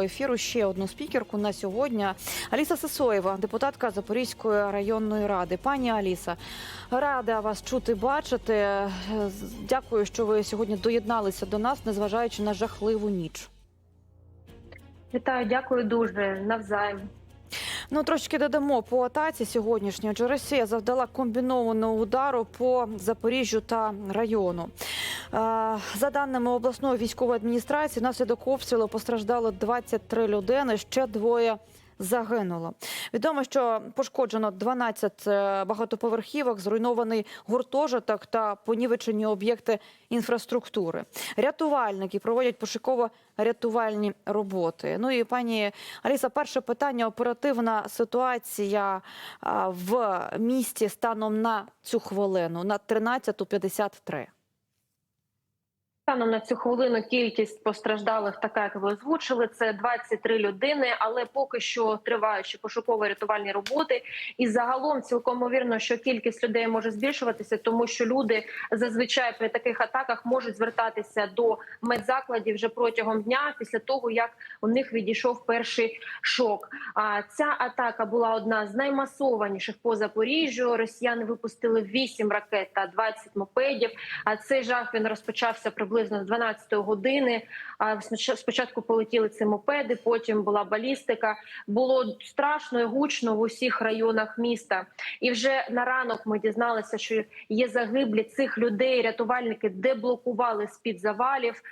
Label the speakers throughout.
Speaker 1: нашого ефіру ще одну спікерку на сьогодні. Аліса Сисоєва, депутатка Запорізької районної ради. Пані Аліса, рада вас чути, бачити. Дякую, що ви сьогодні доєдналися до нас, незважаючи на жахливу ніч.
Speaker 2: Вітаю, дякую дуже навзаєм.
Speaker 1: Ну, трошки додамо по атаці сьогоднішньої. Адже Росія завдала комбінованого удару по Запоріжжю та району. Е, За даними обласної військової адміністрації, внаслідок обстрілу постраждало 23 людини, ще двоє. Загинуло. Відомо, що пошкоджено 12 е, багатоповерхівок, зруйнований гуртожиток та понівечені об'єкти інфраструктури. Рятувальники проводять пошуково-рятувальні роботи. Ну і пані Аліса, перше питання: оперативна ситуація в місті станом на цю хвилину на 13.53.
Speaker 2: Станом на цю хвилину кількість постраждалих, така як ви озвучили, це 23 людини. Але поки що тривають ще пошуково-рятувальні роботи. І загалом цілком ймовірно, що кількість людей може збільшуватися, тому що люди зазвичай при таких атаках можуть звертатися до медзакладів вже протягом дня, після того як у них відійшов перший шок. А ця атака була одна з наймасованіших по Запоріжжю. Росіяни випустили 8 ракет та 20 мопедів. А цей жах він розпочався приблизно з 12 години. Спочатку полетіли ці мопеди, потім була балістика. Було страшно і гучно в усіх районах міста. І вже на ранок ми дізналися, що є загиблі цих людей. Рятувальники деблокували з під завалів.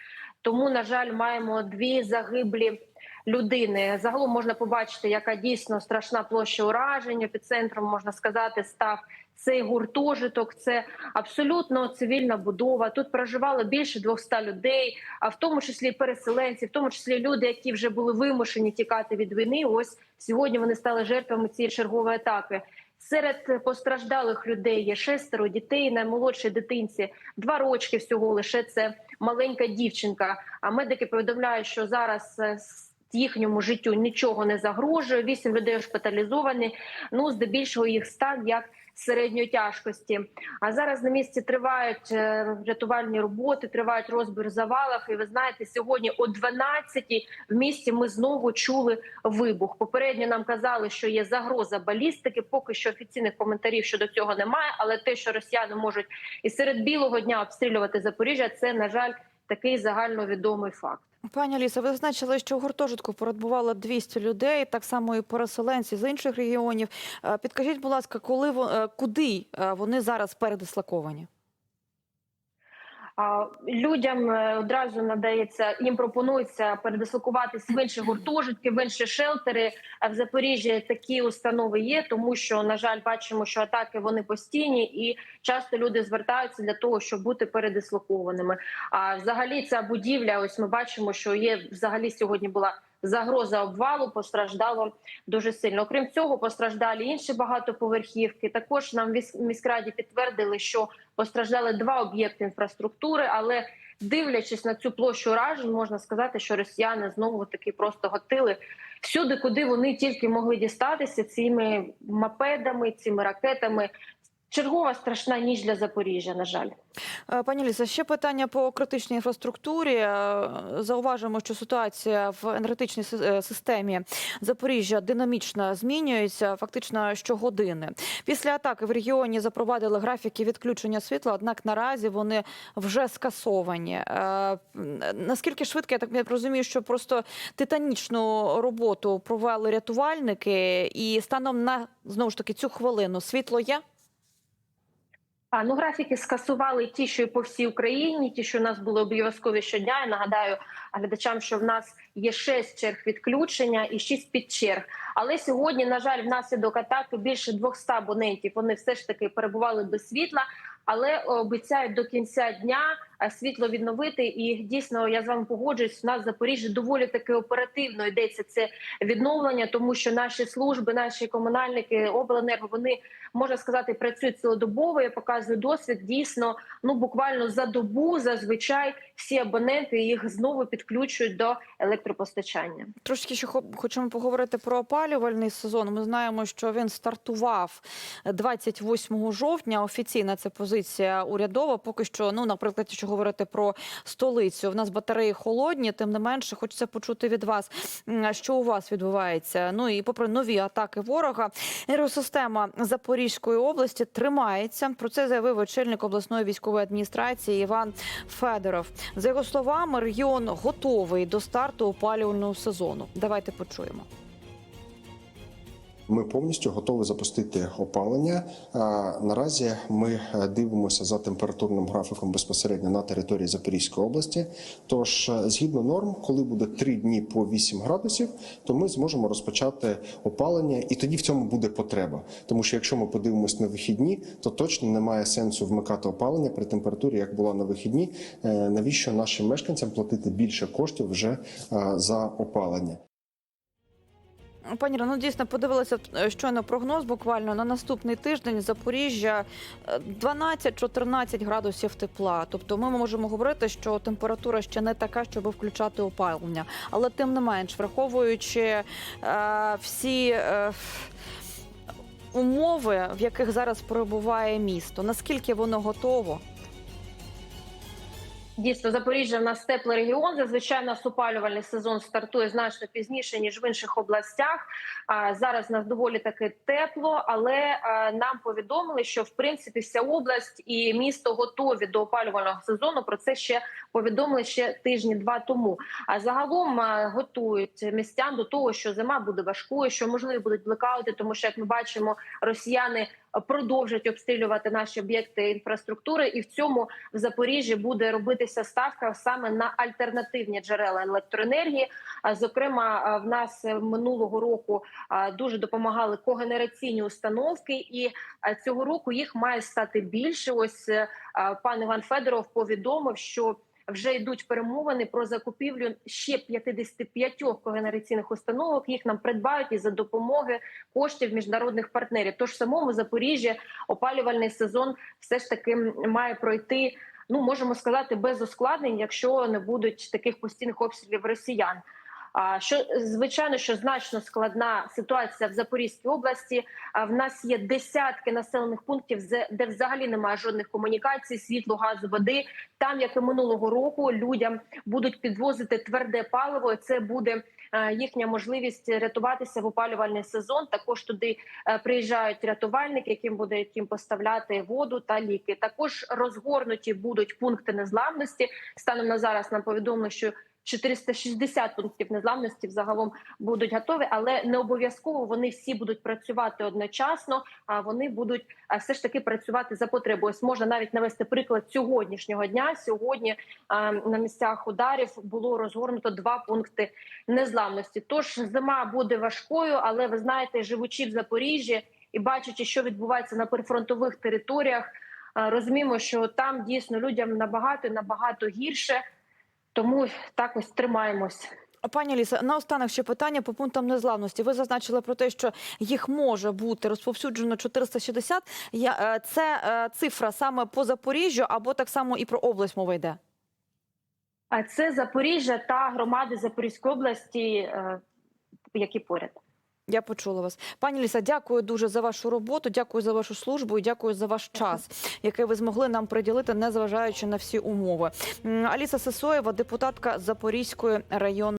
Speaker 2: Тому, на жаль, маємо дві загиблі. Людини загалом можна побачити, яка дійсно страшна площа уражень. Епіцентром можна сказати, став цей гуртожиток. Це абсолютно цивільна будова. Тут проживало більше 200 людей, а в тому числі переселенці, в тому числі люди, які вже були вимушені тікати від війни. Ось сьогодні вони стали жертвами цієї чергової атаки. Серед постраждалих людей є шестеро дітей. Наймолодшій дитинці два рочки всього лише це маленька дівчинка. А медики повідомляють, що зараз е, їхньому життю нічого не загрожує. Вісім людей шпиталізовані. Ну здебільшого їх стан як середньої тяжкості. А зараз на місці тривають е, рятувальні роботи, тривають розбір завалах. І ви знаєте, сьогодні о 12-й в місті ми знову чули вибух. Попередньо нам казали, що є загроза балістики. Поки що офіційних коментарів щодо цього немає. Але те, що росіяни можуть і серед білого дня обстрілювати Запоріжжя, це на жаль такий загальновідомий факт.
Speaker 1: Пані Аліса, ви зазначили, що в гуртожитку перебувало 200 людей, так само і переселенці з інших регіонів. Е, Підкажіть, будь ласка, коли е, куди е, вони зараз передислоковані?
Speaker 2: Людям е, одразу надається їм пропонується передислокуватись в інші гуртожитки, в інші шелтери. В Запоріжжі такі установи є, тому що на жаль, бачимо, що атаки вони постійні, і часто люди звертаються для того, щоб бути передислокованими. А взагалі ця будівля, ось ми бачимо, що є взагалі сьогодні була. Загроза обвалу постраждало дуже сильно. Окрім цього, постраждали інші багатоповерхівки. Також нам міськраді підтвердили, що постраждали два об'єкти інфраструктури, але дивлячись на цю площу уражень, можна сказати, що росіяни знову таки просто готили всюди, куди вони тільки могли дістатися цими мопедами, цими ракетами. Чергова страшна ніч для Запоріжжя. На жаль.
Speaker 1: Е, Пані Ліса, ще питання по критичній інфраструктурі. Е, Зауважимо, що ситуація в енергетичній е, системі Запоріжжя динамічно змінюється, фактично щогодини. Після атаки в регіоні запровадили графіки відключення світла, однак наразі вони вже скасовані. Наскільки швидко, я так розумію, що просто титанічну роботу провели рятувальники, і станом на знову ж таки цю хвилину світло є?
Speaker 2: А ну графіки скасували ті, що і по всій Україні, ті, що у нас були обов'язкові щодня. Я нагадаю глядачам, що в нас є шесть черг відключення і шість підчерг. Але сьогодні, на жаль, внаслідок атаки більше 200 абонентів. Вони все ж таки перебували без світла, але обіцяють до кінця дня е, світло відновити. І дійсно я з вами погоджуюсь. У нас в Запоріжжі доволі таки оперативно йдеться це відновлення, тому що наші служби, наші комунальники, обленерго вони можна сказати працюють цілодобово. Я показую досвід. Дійсно, ну буквально за добу зазвичай всі абоненти їх знову підключують до електропостачання.
Speaker 1: Трошки ще хочемо поговорити про опалювальний сезон. Ми знаємо, що він стартував 28 жовтня. Офіційна це позиція урядова. Поки що, ну наприклад, що говорити про столицю. В нас батареї холодні, тим не менше, хочеться почути від вас, що у вас відбувається. Ну і попри нові атаки ворога, енергосистема Запорізької області тримається. Про це заявив очільник обласної військової адміністрації Іван Федоров. За його словами, регіон готовий до старту опалювального сезону. Давайте почуємо.
Speaker 3: Ми повністю готові запустити опалення. Наразі ми е, дивимося за температурним графіком безпосередньо на території Запорізької області. Тож, е, згідно норм, коли буде 3 дні по 8 градусів, то ми зможемо розпочати опалення, і тоді в цьому буде потреба. Тому що якщо ми подивимось на вихідні, то точно немає сенсу вмикати опалення при температурі, як була на вихідні. Е, Навіщо нашим мешканцям платити більше коштів вже за опалення?
Speaker 1: Пані Ірино, ну дійсно подивилася е, щойно прогноз. Буквально на наступний тиждень Запоріжжя е, 12-14 градусів тепла. Тобто, ми можемо говорити, що температура ще не така, щоб включати опалення. Але тим не менш, враховуючи е, всі. Е, Умови, в яких зараз перебуває місто, наскільки воно готово?
Speaker 2: Дійсно, Запоріжжя в нас теплий регіон. Зазвичай нас опалювальний сезон стартує значно пізніше ніж в інших областях. А зараз нас доволі таки тепло, але нам повідомили, що в принципі вся область і місто готові до опалювального сезону. Про це ще повідомили ще тижні два тому. А загалом готують містян до того, що зима буде важкою, що можливо будуть блекаути, тому що як ми бачимо, росіяни продовжать обстрілювати наші об'єкти інфраструктури, і в цьому в Запоріжжі буде робитися ставка саме на альтернативні джерела електроенергії. Зокрема, в нас минулого року дуже допомагали когенераційні установки, і цього року їх має стати більше. Ось е, пан Іван Федоров повідомив, що вже йдуть перемовини про закупівлю ще 55 когенераційних установок. Їх нам придбають і за допомоги коштів міжнародних партнерів. Тож в самому Запоріжжі опалювальний сезон все ж таки має пройти. Ну можемо сказати без ускладнень, якщо не будуть таких постійних обстрілів росіян. Що звичайно, що значно складна ситуація в Запорізькій області. В нас є десятки населених пунктів, де взагалі немає жодних комунікацій, світло, газу, води. Там, як і минулого року, людям будуть підвозити тверде паливо. Це буде е, їхня можливість рятуватися в опалювальний сезон. Також туди е, приїжджають рятувальники, яким буде їм поставляти воду та ліки. Також розгорнуті будуть пункти незламності. Станом на зараз нам повідомили, що 460 пунктів незламності взагалом будуть готові, але не обов'язково вони всі будуть працювати одночасно. А вони будуть все ж таки працювати за потребою. Ось можна навіть навести приклад сьогоднішнього дня. Сьогодні на місцях ударів було розгорнуто два пункти незламності. Тож зима буде важкою, але ви знаєте, живучи в Запоріжжі і бачачи, що відбувається на прифронтових територіях, розуміємо, що там дійсно людям набагато набагато гірше. Тому так ось тримаємось.
Speaker 1: Пані Ліса, наостанок ще питання по пунктам незламності. Ви зазначили про те, що їх може бути розповсюджено 460. Я, е, Це е, цифра саме по Запоріжжю або так само і про область мова йде?
Speaker 2: А це Запоріжжя та громади Запорізької області, е, які поряд.
Speaker 1: Я почула вас. Пані Ліса, дякую дуже за вашу роботу, дякую за вашу службу і дякую за ваш час, який ви змогли нам приділити, незважаючи на всі умови. Аліса Сесоєва, депутатка Запорізької районної.